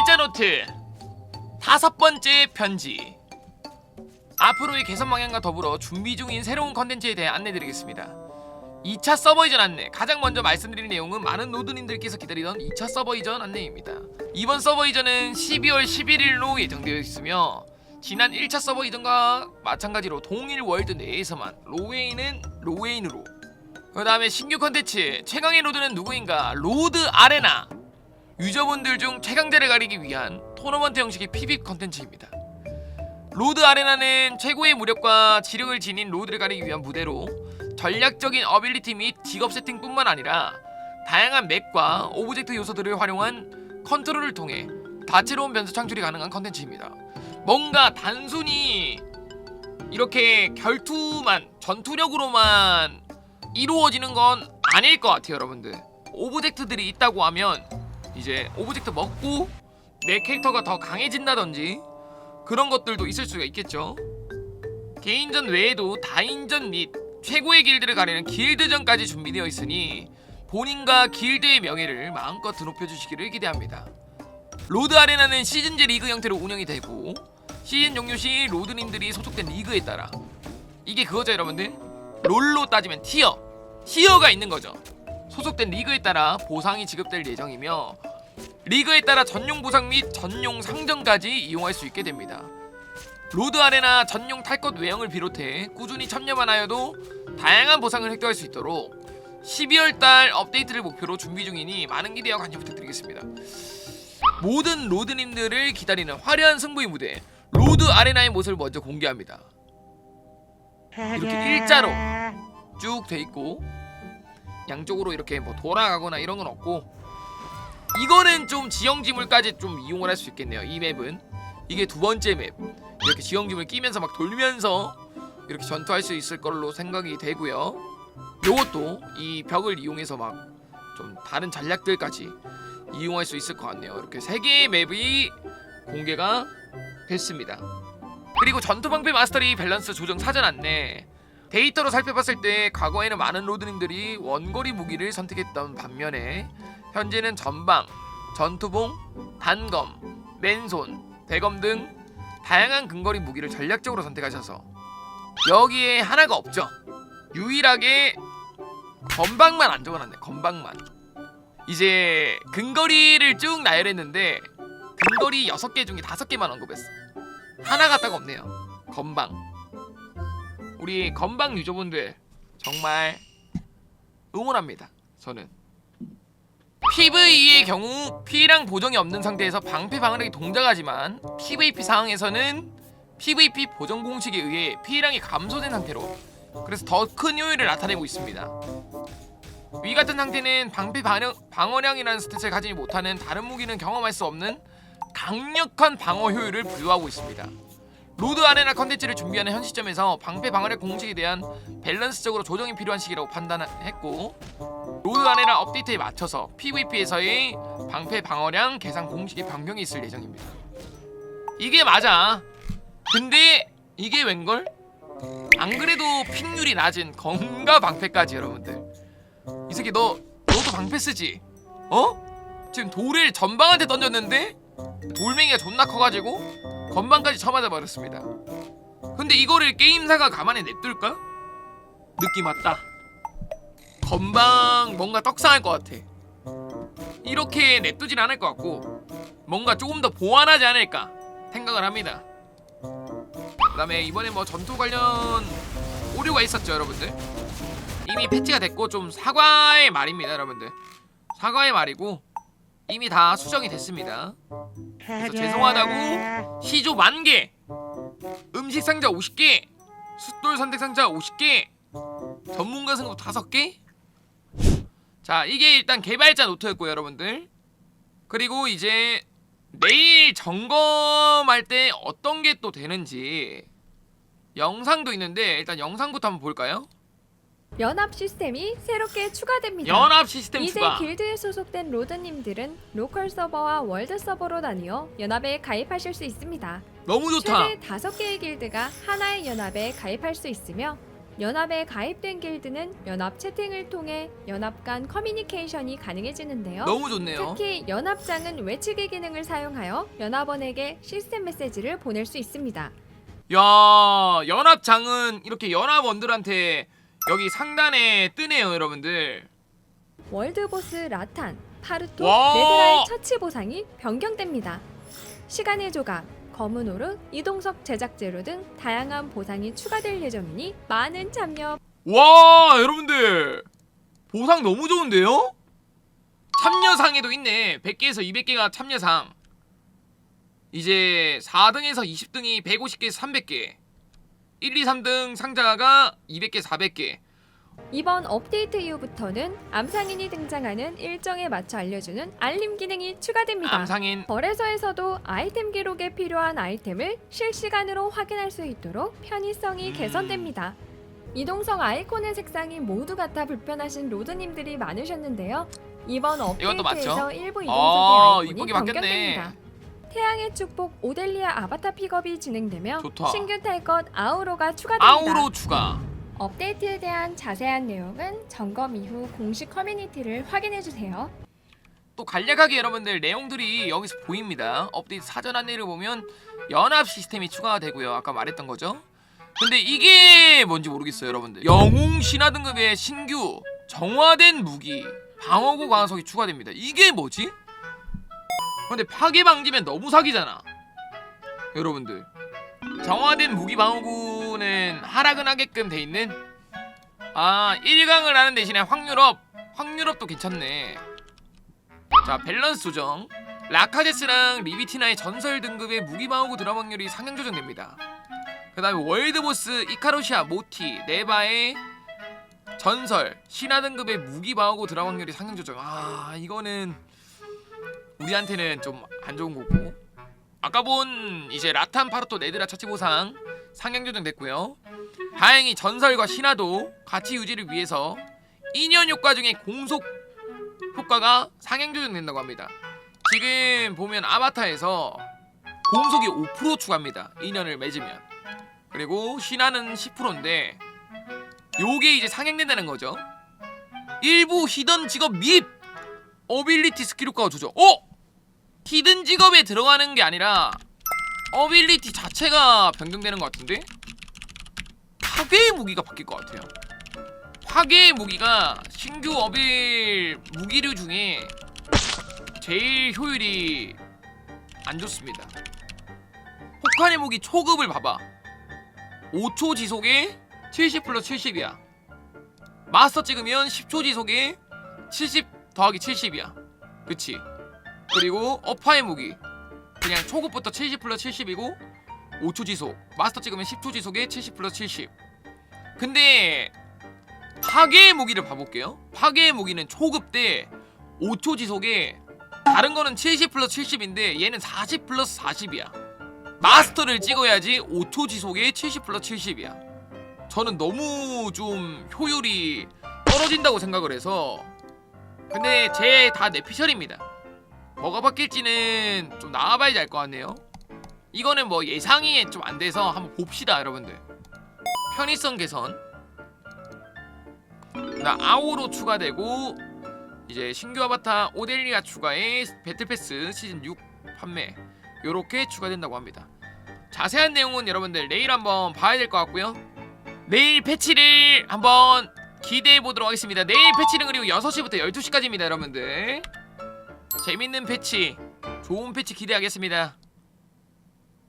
개발자 노트. 다섯 번째 편지. 앞으로의 개선 방향과 더불어 준비 중인 새로운 컨텐츠에 대해 안내드리겠습니다. 2차 서버 이전 안내. 가장 먼저 말씀드릴 내용은 많은 노드님들께서 기다리던 2차 서버 이전 안내입니다. 이번 서버 이전은 12월 11일로 예정되어 있으며 지난 1차 서버 이전과 마찬가지로 동일 월드 내에서만 로웨인은 로웨인으로 그 다음에 신규 컨텐츠 최강의 로드는 누구인가? 로드 아레나 유저분들 중 최강자를 가리기 위한 토너먼트 형식의 PVP 컨텐츠입니다. 로드 아레나는 최고의 무력과 지력을 지닌 로드를 가리기 위한 무대로 전략적인 어빌리티 및 직업 세팅뿐만 아니라 다양한 맵과 오브젝트 요소들을 활용한 컨트롤을 통해 다채로운 변수 창출이 가능한 컨텐츠입니다. 뭔가 단순히 이렇게 결투만 전투력으로만 이루어지는 건 아닐 것 같아요, 여러분들. 오브젝트들이 있다고 하면 이제 오브젝트 먹고 내 캐릭터가 더 강해진다든지 그런 것들도 있을 수가 있겠죠. 개인전 외에도 다인전 및 최고의 길드를 가리는 길드전까지 준비되어 있으니 본인과 길드의 명예를 마음껏 드높여 주시기를 기대합니다. 로드 아레나는 시즌제 리그 형태로 운영이 되고 시즌 종료 시 로드님들이 소속된 리그에 따라 이게 그거죠 여러분들 롤로 따지면 티어 티어가 있는 거죠 소속된 리그에 따라 보상이 지급될 예정이며 리그에 따라 전용 보상 및 전용 상점까지 이용할 수 있게 됩니다. 로드 아레나 전용 탈것 외형을 비롯해 꾸준히 참여만 하여도 다양한 보상을 획득할 수 있도록 12월 달 업데이트를 목표로 준비 중이니 많은 기대와 관심 부탁드리겠습니다. 모든 로드님들을 기다리는 화려한 승부의 무대 로드 아레나의 모습을 먼저 공개합니다. 이렇게 일자로 쭉 돼 있고 양쪽으로 이렇게 뭐 돌아가거나 이런 건 없고 이거는 좀 지형지물까지 좀 이용을 할 수 있겠네요 이 맵은. 이게 두 번째 맵. 이렇게 지형지물 끼면서 막 돌면서 이렇게 전투할 수 있을 걸로 생각이 되고요. 요것도 이 벽을 이용해서 막 좀 다른 전략들까지 이용할 수 있을 것 같네요. 이렇게 세 개의 맵이 공개가 됐습니다. 그리고 전투 방패 마스터리 밸런스 조정 사전 안내 데이터로 살펴봤을 때 과거에는 많은 로드님들이 원거리 무기를 선택했던 반면에 현재는 전방, 전투봉, 단검, 맨손, 대검 등 다양한 근거리 무기를 전략적으로 선택하셔서 여기에 하나가 없죠. 유일하게 건방만 안 적어놨네. 건방만. 이제 근거리를 쭉 나열했는데 근거리 6개 중에 5개만 언급했어. 하나가 딱 없네요. 건방. 우리 건방 유저분들 정말 응원합니다. 저는. PVE의 경우 피해량 보정이 없는 상태에서 방패 방어력이 동작하지만 PVP 상황에서는 PVP 보정 공식에 의해 피해량이 감소된 상태로 그래서 더 큰 효율을 나타내고 있습니다. 위 같은 상태는 방패 방어, 방어량이라는 스탯을 가지지 못하는 다른 무기는 경험할 수 없는 강력한 방어 효율을 부여하고 있습니다. 로드 아레나 컨텐츠를 준비하는 현 시점에서 방패 방어력 공식에 대한 밸런스적으로 조정이 필요한 시기라고 판단했고 로드 아레나 업데이트에 맞춰서 PVP에서의 방패 방어량 계산 공식의 변경이 있을 예정입니다. 이게 맞아. 근데 이게 웬걸? 안 그래도 픽률이 낮은 건가 방패까지 여러분들. 이 새끼 너 너도 방패 쓰지? 어? 지금 돌을 전방한테 던졌는데 돌멩이가 존나 커가지고 건방까지 쳐맞아 버렸습니다. 근데 이거를 게임사가 가만히 냅둘까? 느낌 왔다. 건방 뭔가 떡상할 것 같아. 이렇게 냅두진 않을 것 같고 뭔가 조금 더 보완하지 않을까 생각을 합니다. 그다음에 이번에 뭐 전투 관련 오류가 있었죠, 여러분들. 이미 패치가 됐고 좀 사과의 말입니다, 여러분들. 사과의 말이고 이미 다 수정이 됐습니다. 그래서 죄송하다고 시조 만 개, 음식 상자 50개, 숫돌 선택 상자 50개, 전문가 승급 5개. 자, 이게 일단 개발자 노트였고요, 여러분들. 그리고 이제 내일 점검할 때 어떤 게 또 되는지 영상도 있는데 일단 영상부터 한번 볼까요? 연합 시스템이 새롭게 추가됩니다. 연합 시스템 이제 추가. 길드에 소속된 로드님들은 로컬 서버와 월드 서버로 나뉘어 연합에 가입하실 수 있습니다. 너무 좋다. 최대 5개의 길드가 하나의 연합에 가입할 수 있으며 연합에 가입된 길드는 연합 채팅을 통해 연합 간 커뮤니케이션이 가능해지는데요. 너무 좋네요. 특히 연합장은 외치기 기능을 사용하여 연합원에게 시스템 메시지를 보낼 수 있습니다. 야 연합장은 이렇게 연합원들한테 여기 상단에 뜨네요 여러분들 월드보스 라탄, 파르토, 와! 네드라의 처치 보상이 변경됩니다. 시간의 조각, 검은 오르, 이동석 제작 제로 등 다양한 보상이 추가될 예정이니 많은 참여 와 여러분들 보상 너무 좋은데요? 참여상에도 있네 100개에서 200개가 참여상 이제 4등에서 20등이 150개에서 300개 1, 2, 3등 상자가 200개 400개 이번 업데이트 이후부터는 암상인이 등장하는 일정에 맞춰 알려주는 알림 기능이 추가됩니다. 암상인 거래소에서도 아이템 기록에 필요한 아이템을 실시간으로 확인할 수 있도록 편의성이 음. 개선됩니다. 이동성 아이콘의 색상이 모두 같아 불편하신 로드님들이 많으셨는데요. 이번 이것도 맞죠? 업데이트에서 일부 이동석의 아, 아이콘이 이쁘게 바뀌었네. 변경됩니다. 태양의 축복 오델리아 아바타 픽업이 진행되며 좋다. 신규 탈 것 아우로가 추가됩니다. 아우로 추가 업데이트에 대한 자세한 내용은 점검 이후 공식 커뮤니티를 확인해 주세요. 또 간략하게 여러분들 내용들이 여기서 보입니다. 업데이트 사전 안내를 보면 연합 시스템이 추가가 되고요. 아까 말했던 거죠. 근데 이게 뭔지 모르겠어요, 여러분들. 영웅 신화 등급의 신규 정화된 무기 방어구 광석이 추가됩니다. 이게 뭐지? 근데 파괴 방지면 너무 사기잖아. 여러분들. 정화된 무기 방어구는 하락은 하게끔 돼 있는? 아 1강을 하는 대신에 확률업. 확률업도 괜찮네. 자 밸런스 조정. 라카제스랑 리비티나의 전설 등급의 무기 방어구 드랍 확률이 상향 조정됩니다. 그 다음에 월드보스 이카로시아 모티 네바의 전설 신화 등급의 무기 방어구 드랍 확률이 상향 조정. 아 이거는 우리한테는 좀 안 좋은 거고 아까 본 이제 라탄 파르토 네드라 차치 보상 상향 조정됐고요 다행히 전설과 신화도 가치 유지를 위해서 2년 효과 중에 공속 효과가 상향 조정된다고 합니다. 지금 보면 아바타에서 공속이 5% 추가합니다. 2년을 맺으면. 그리고 신화는 10%인데 요게 이제 상향된다는 거죠. 일부 히든 직업 및 어빌리티 스킬 효과가 조정. 어? 히든 직업에 들어가는 게 아니라 어빌리티 자체가 변경되는 것 같은데? 파괴의 무기가 바뀔 것 같아요. 파괴의 무기가 신규 어빌 무기류 중에 제일 효율이 안 좋습니다. 폭탄의 무기 초급을 봐봐. 5초 지속에 70 플러스 70이야. 마스터 찍으면 10초 지속에 70 더하기 70이야. 그치? 그리고 어파의 무기. 그냥 초급부터 70 플러스 70이고 5초 지속. 마스터 찍으면 10초 지속에 70 플러스 70. 근데 파괴의 무기를 봐볼게요. 파괴의 무기는 초급 때 5초 지속에 다른 거는 70 플러스 70인데 얘는 40 플러스 40이야. 마스터를 찍어야지 5초 지속에 70 플러스 70이야. 저는 너무 좀 효율이 떨어진다고 생각을 해서 근데 제 다 내피셜입니다. 뭐가 바뀔지는 좀 나와봐야지 알 것 같네요. 이거는 뭐 예상이 좀 안 돼서 한번 봅시다, 여러분들. 편의성 개선. 나 아오로 추가되고 이제 신규 아바타 오델리아 추가에 배틀 패스 시즌 6 판매 요렇게 추가된다고 합니다. 자세한 내용은 여러분들 내일 한번 봐야 될 것 같고요. 내일 패치를 한번 기대해 보도록 하겠습니다. 내일 패치는 그리고 6시부터 12시까지입니다, 여러분들. 재밌는 패치, 좋은 패치 기대하겠습니다.